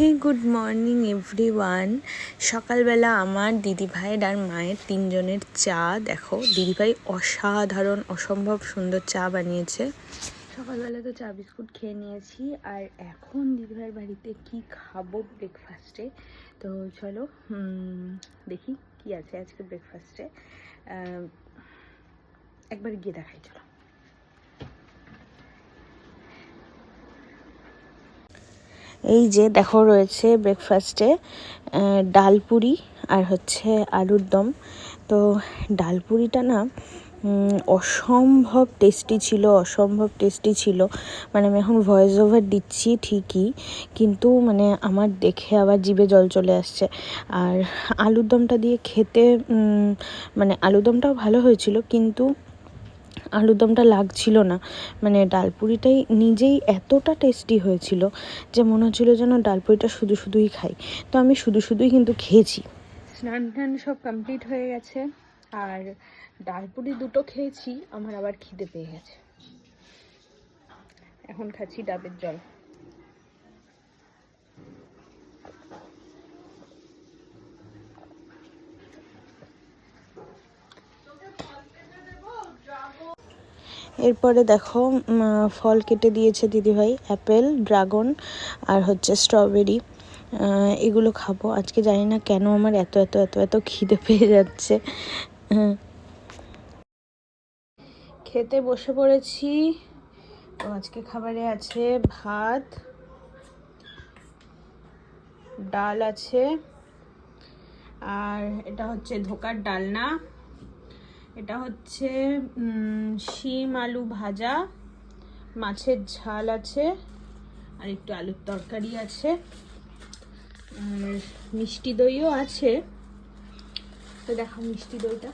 হে good morning everyone সকালবেলা আমার দিদিভাইয়ের আর মায়ের তিনজনের চা, দেখো, দিদিভাই অসাধারণ, অসম্ভব সুন্দর চা বানিয়েছে। সকালবেলা তো চা বিস্কুট খেয়ে নিয়েছি, আর এখন দিদিভাইয়ের বাড়িতে কি খাব ব্রেকফাস্টে তো চলো দেখি কি আছে আজকে ব্রেকফাস্টে একবার গিয়ে দেখাই, চলো। এই যে দেখো রয়েছে ব্রেকফাস্টে ডাল পুরি আর হচ্ছে আলুর দম। তো ডাল পুরিটা না অসম্ভব টেস্টি ছিল, অসম্ভব টেস্টি ছিল। মানে আমি এখন ভয়েস ওভার দিচ্ছি ঠিকই, কিন্তু মানে আমার দেখে আবার জিভে জল চলে আসছে। আর আলুর দমটা দিয়ে খেতে মানে আলুর দমটাও ভালো হয়েছিল, কিন্তু আলুর দমটা লাগছিল না। মানে ডালপুরিটাই নিজেই এতটা টেস্টি হয়েছিল যে মনে হচ্ছিল যেন ডালপুরিটা শুধু শুধুই খাই। তো আমি শুধু শুধুই কিন্তু খেয়েছি। স্নান টান সব কমপ্লিট হয়ে গেছে আর ডালপুরি দুটো খেয়েছি, আমার আবার খিদে পেয়ে গেছে। এখন খাচ্ছি ডাবের জল। এরপরে দেখো ফল কেটে দিয়েছে দিদিভাই, অ্যাপেল, ড্রাগন আর হচ্ছে স্ট্রবেরি। এগুলো খাব। আজকে জানি না কেন আমার এত এত এত এত খিদে পেয়ে যাচ্ছে। হ্যাঁ। খেতে বসে পড়েছি। আজকে খাবারে আছে ভাত, ডাল আছে, আর এটা হচ্ছে ধোকার ডালনা। এটা হচ্ছে শিম আলু ভাজা, মাছের ঝাল আছে, আর একটু আলুর তরকারি আছে, আর মিষ্টি দইও আছে। তো দেখো মিষ্টি দইটা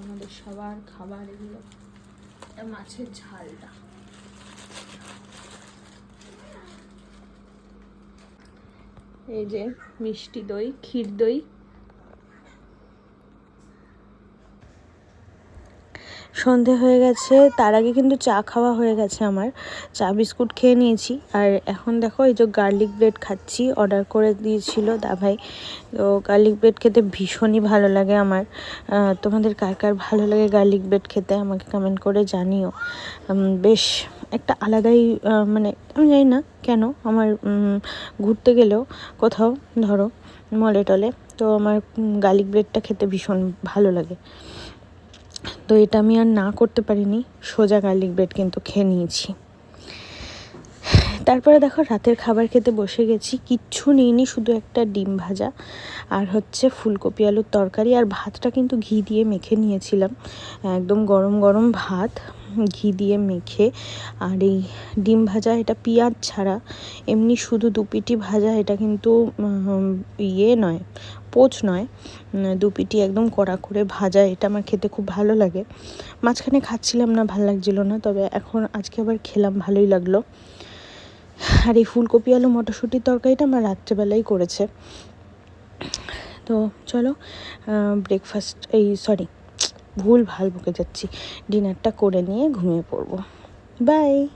আমাদের সবার খাবার এগুলো, এটা মাছের ঝালটা। এই যে মিষ্টি দই, ক্ষীর দই সন্ধে হয়ে গেছে। তার আগে কিন্তু চা খাওয়া হয়ে গেছে আমার। চা বিস্কুট খেয়ে নিয়েছি। আর এখন দেখো, এই যে গার্লিক ব্রেড খাচ্ছি। অর্ডার করে দিয়েছিল দাভাই তো গার্লিক ব্রেড খেতে ভীষণই ভালো লাগে আমার। তোমাদের কার কার ভালো লাগে গার্লিক ব্রেড খেতে আমাকে কমেন্ট করে জানিও। বেশ একটা আলাদাই মানে আমি জানি না কেন আমার ঘুরতে গেলেও কোথাও, ধরো মলে টলে, তো আমার গার্লিক ব্রেডটা খেতে ভীষণ ভালো লাগে। তো এটা আমি আর না করতে পারিনি, সোজা গার্লিক ব্রেড কিন্তু খেয়ে নিয়েছি। তারপরে দেখো রাতের খাবার খেতে বসে গেছি, কিচ্ছু নিইনি, শুধু একটা ডিম ভাজা আর হচ্ছে ফুলকপি আলুর তরকারি আর ভাতটা কিন্তু ঘি দিয়ে মেখে নিয়েছিলাম, একদম গরম গরম ভাত। ঘি দিয়ে মেখে, আর এই ডিম ভাজা, এটা পেঁয়াজ ছাড়া। এমনি শুধু দুপিটি ভাজা, এটা কিন্তু ইয়ে নয়, পোচ নয়। দুপিটি একদম কড়া করে ভাজা, এটা আমার খেতে খুব ভালো লাগে। মাঝখানে খাচ্ছিলাম না, ভালো লাগছিল না, তবে এখন আজকে আবার খেলাম, ভালোই লাগল। আর এই ফুলকপি, আলু, মটরশুঁটির তরকারিটা আমার রাত্রেবেলাই করেছে। তো চলো ব্রেকফাস্ট এই সরি ভুল ভালো বকে যাচ্ছি। ডিনারটা করে নিয়ে ঘুমিয়ে পড়ব। বাই